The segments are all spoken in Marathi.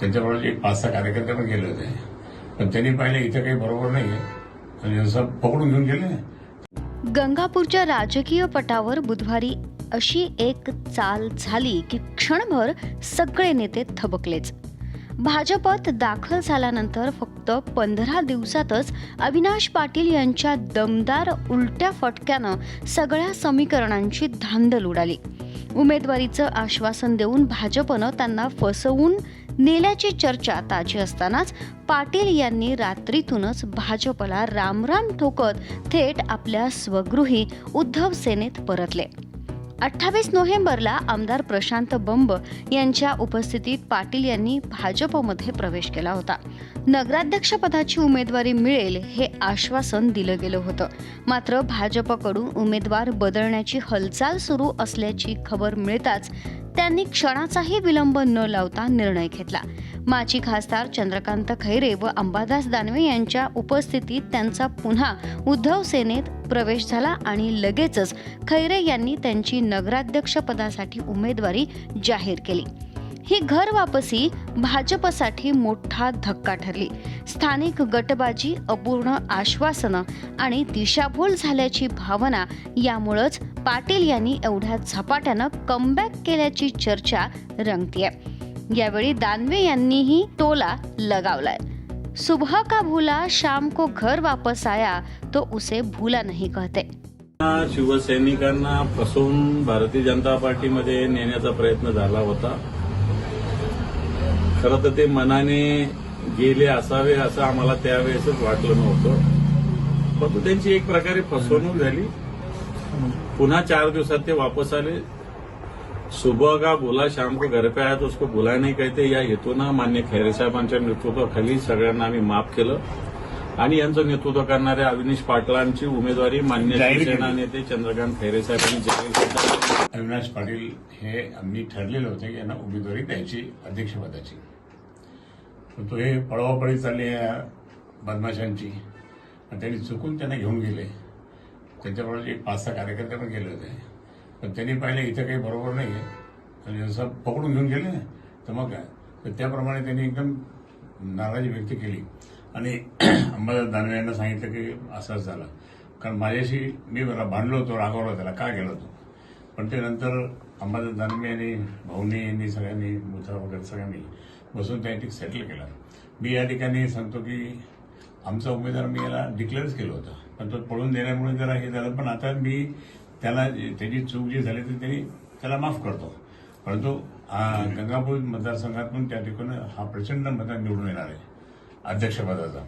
त्यांच्याबरोबर एक पाच सहा कार्यकर्ते पण गेले होते. पण त्यांनी पाहिलं इथं काही बरोबर नाही आणि असं पकडून घेऊन गेले. गंगापूरच्या राजकीय पटावर बुधवारी अशी एक चाल झाली की क्षणभर सगळे नेते थबकलेच. भाजपत दाखल झाल्यानंतर फक्त पंधरा दिवसातच अविनाश पाटील यांच्या दमदार उलट्या फटक्यानं सगळ्या समीकरणांची धांदल उडाली. उमेदवारीचं आश्वासन देऊन भाजपनं त्यांना फसवून नेल्याची चर्चा ताजी असतानाच पाटील यांनी रात्रीतूनच भाजपला रामराम ठोकत थेट आपल्या स्वगृही उद्धव सेनेत परतले. अठ्ठावीस नोव्हेंबरला आमदार प्रशांत बंब यांच्या उपस्थितीत पाटील यांनी भाजपमध्ये प्रवेश केला होता. नगराध्यक्षपदाची उमेदवारी मिळेल हे आश्वासन दिलं गेलं होतं. मात्र भाजपकडून उमेदवार बदलण्याची हालचाल सुरू असल्याची खबर मिळताच त्यांनी क्षणाचाही विलंब न लावता निर्णय घेतला. माजी खासदार चंद्रकांत खैरे व अंबादास दानवे यांच्या उपस्थितीत त्यांचा पुन्हा उद्धव सेनेत प्रवेश झाला आणि लगेचच खैरे यांनी त्यांची नगराध्यक्षपदासाठी उमेदवारी जाहीर केली. ही घर वापसी भाजपसाठी मोठा धक्का ठरली. स्थानिक गटबाजी अपूर्ण आश्वासनं आणि दिशाभूल झाल्याची भावना यामुळंच पाटील यांनी एवढ्या झपाट्यानं कमबॅक केल्याची चर्चा रंगतीये. यावेळी दानवे यांनीही टोला लगावलाय. सुबह का भूला शाम को घर वापस आया तो उसे भूला नहीं कहते. शिवसैनिकांना फसवून भारतीय जनता पार्टीमध्ये नेण्याचा प्रयत्न झाला होता. खरं तर ते मनाने गेले असावे असं आम्हाला त्यावेळेसच वाटलं नव्हतं. परंतु त्यांची एक प्रकारे फसवणूक झाली. पुन्हा चार दिवसात ते वापस आले. सुबह का बोला शाम को घर पे आया तो उसको बुला नहीं कहते या हेतूनं मान्य खैरे साहेबांच्या नेतृत्वाखाली सगळ्यांना आम्ही माफ केलं. आणि यांचं नेतृत्व करणाऱ्या अविनीश पाटलांची उमेदवारी मान्य. शिवसेना नेते चंद्रकांत खैरे साहेबांनी जाहीर केली अविनाश पाटील हे आम्ही ठरलेलं होतं की यांना उमेदवारी द्यायची अध्यक्षपदाची. तर तो हे पळवापळी चालली आहे बदमाशांची. आणि त्यांनी चुकून त्यांना घेऊन गेले. त्यांच्याबरोबर एक पाच सहा कार्यकर्ते पण गेले होते. पण त्यांनी पाहिलं इथं काही बरोबर नाही आहे. आणि असं पकडून घेऊन गेले तर मग काय? तर त्याप्रमाणे त्यांनी एकदम नाराजी व्यक्त केली. आणि अंबादास दानवे यांना सांगितलं की असंच झालं. कारण माझ्याशी मी मला भांडलो होतो रागवलो त्याला का गेलो होतो पण ते नंतर अंबादास दानवे यांनी भाऊनी यांनी सगळ्यांनी मुथा वगैरे सगळ्यांनी बसून त्या ठिकाणी सेटल केला. मी या ठिकाणी सांगतो की आमचा उमेदवार मी याला डिक्लेअरच केलं होतं. पण तो पळून देण्यामुळे जरा हे झालं. पण आता मी त्याला त्याची चूक जी झाली ती त्यांनी त्याला माफ करतो. परंतु गंगापूर मतदारसंघातून त्या ठिकाणी हा प्रचंड मतदार निवडून येणार आहे. अध्यक्षपदाचा.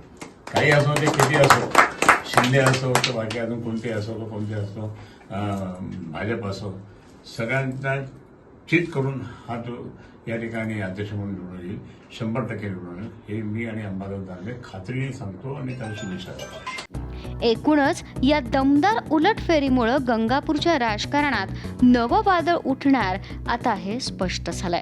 काही असो ते किती असो शिंदे असो तर बाकी अजून कोणते असो का कोणते असो भाजप असो सगळ्यांचा चित करून हा जो या ठिकाणी अध्यक्ष म्हणून निवडून येईल शंभर टक्के निवडून हे मी आणि अंबादास दानवे खात्रीने सांगतो आणि त्याला शुभेच्छा देतो. एकूणच या दमदार उलट उलटफेरीमुळं गंगापूरच्या राजकारणात नवं वादळ उठणार आता हे स्पष्ट झालंय.